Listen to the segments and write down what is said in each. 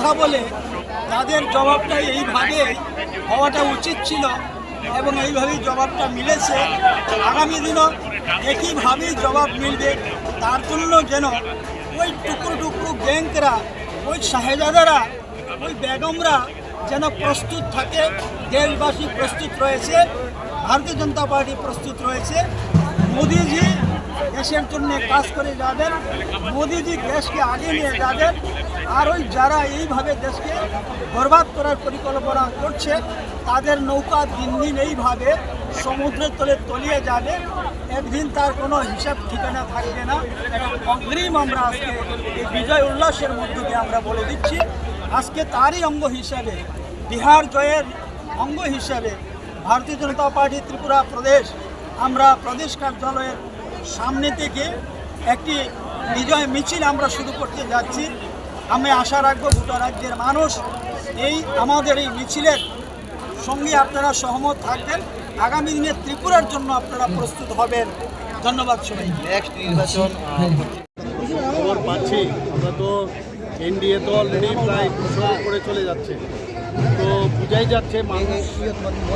কথা বলে তাদের জবাবটা এইভাবে হওয়াটা উচিত ছিল এবং এইভাবেই জবাবটা মিলেছে। আগামী দিনও একইভাবেই জবাব মিলবে। তার জন্য যেন ওই টুকরো টুকরো গ্যাংকরা ওই শাহেজাদারা, ওই বেগমরা যেন প্রস্তুত থাকে। দেশবাসী প্রস্তুত রয়েছে, ভারতীয় জনতা পার্টি প্রস্তুত রয়েছে। মোদিজি দেশের জন্য কাজ করে যাবেন মোদিজি দেশকে আগে নিয়ে যাবেন আর ওই যারা এইভাবে দেশকে বরবাদ করার পরিকল্পনা করছে, তাদের নৌকা দিন দিন এইভাবে সমুদ্রের তলে তলিয়ে যাবে। একদিন তার কোনো হিসাব ঠিকানা থাকবে না। অগ্রিম আমরা আজকে এই বিজয় উল্লাসের মধ্য দিয়ে আমরা বলে দিচ্ছি, আজকে তারই অঙ্গ হিসাবে, বিহার জয়ের অঙ্গ হিসাবে, ভারতীয় জনতা পার্টি ত্রিপুরা প্রদেশ, আমরা প্রদেশ কার্যালয়ের সামনে থেকে একটি বিজয় মিছিল আমরা শুরু করতে যাচ্ছি। আমি আশা রাখব গোটা রাজ্যের মানুষ এই আমাদের এই মিছিলের সঙ্গে আপনারা সহমত থাকবেন। আগামী দিনে ত্রিপুরার জন্য আপনারা প্রস্তুত হবেন। ধন্যবাদ সবাইকে। নেক্সট নির্বাচন পাচ্ছি। আমরা তো এনডিএ তো অলরেডি প্রায় দুশোর করে চলে যাচ্ছে। তো বোঝাই যাচ্ছে মানুষ,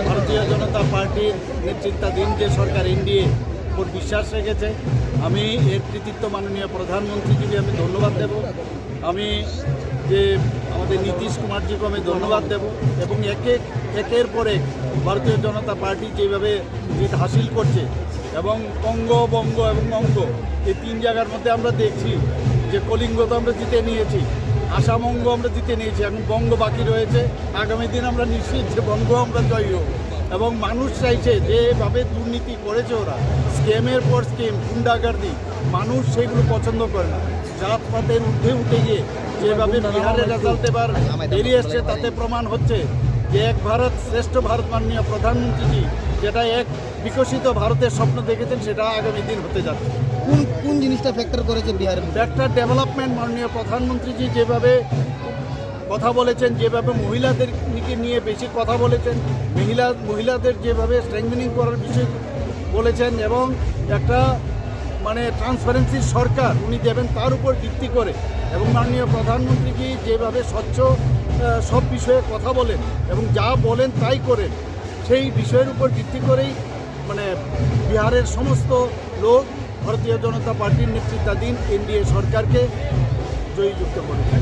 ভারতীয় জনতা পার্টির নেতৃত্বাধীন যে সরকার এনডিএ উপর বিশ্বাস রেখেছে। আমি এর কৃতিত্ব মাননীয় প্রধানমন্ত্রীজিকে আমি ধন্যবাদ দেব। আমি যে আমাদের নীতিশ কুমারজিকে আমি ধন্যবাদ দেব এবং একে একের পরে ভারতীয় জনতা পার্টি যেভাবে জিত হাসিল করছে এবং অঙ্গ, বঙ্গ এবং অঙ্গ, এই তিন জায়গার মধ্যে আমরা দেখছি যে কলিঙ্গ তো আমরা জিতে নিয়েছি, আসাম অঙ্গ আমরা জিতে নিয়েছি, এখন বঙ্গ বাকি রয়েছে। আগামী দিন আমরা নিশ্চিত যে বঙ্গ আমরা জয়ী হব। এবং মানুষ চাইছে যেভাবে দুর্নীতি করেছে ওরা স্কেমের পর স্কেম গুন্ডাগার্দি মানুষ সেগুলো পছন্দ করে না। জাতপাতের ঊর্ধ্বে উঠে উঠে গিয়ে যেভাবে বিহারের রেজাল্ট এবার বেরিয়ে এসছে তাতে প্রমাণ হচ্ছে যে এক ভারত শ্রেষ্ঠ ভারত মাননীয় প্রধানমন্ত্রীজি যেটা এক বিকশিত ভারতের স্বপ্ন দেখেছেন সেটা আগামী দিন হতে যাচ্ছে। কোন কোন জিনিসটা ফ্যাক্টর করেছে বিহারের মধ্যে? একটা ডেভেলপমেন্ট মাননীয় প্রধানমন্ত্রীজি যেভাবে কথা বলেছেন, যেভাবে মহিলাদেরকে নিয়ে বেশি কথা বলেছেন, মহিলা, মহিলাদের যেভাবে স্ট্রেংথেনিং করার বিষয় বলেছেন এবং একটা মানে ট্রান্সপারেন্সি সরকার উনি দেবেন তার উপর ভিত্তি করে এবং মাননীয় প্রধানমন্ত্রীজি যেভাবে স্বচ্ছ সব বিষয়ে কথা বলেন এবং যা বলেন তাই করেন, সেই বিষয়ের উপর ভিত্তি করেই মানে বিহারের সমস্ত লোক ভারতীয় জনতা পার্টির নেতৃত্বাধীন এনডিএ সরকারকে জয়যুক্ত করেছে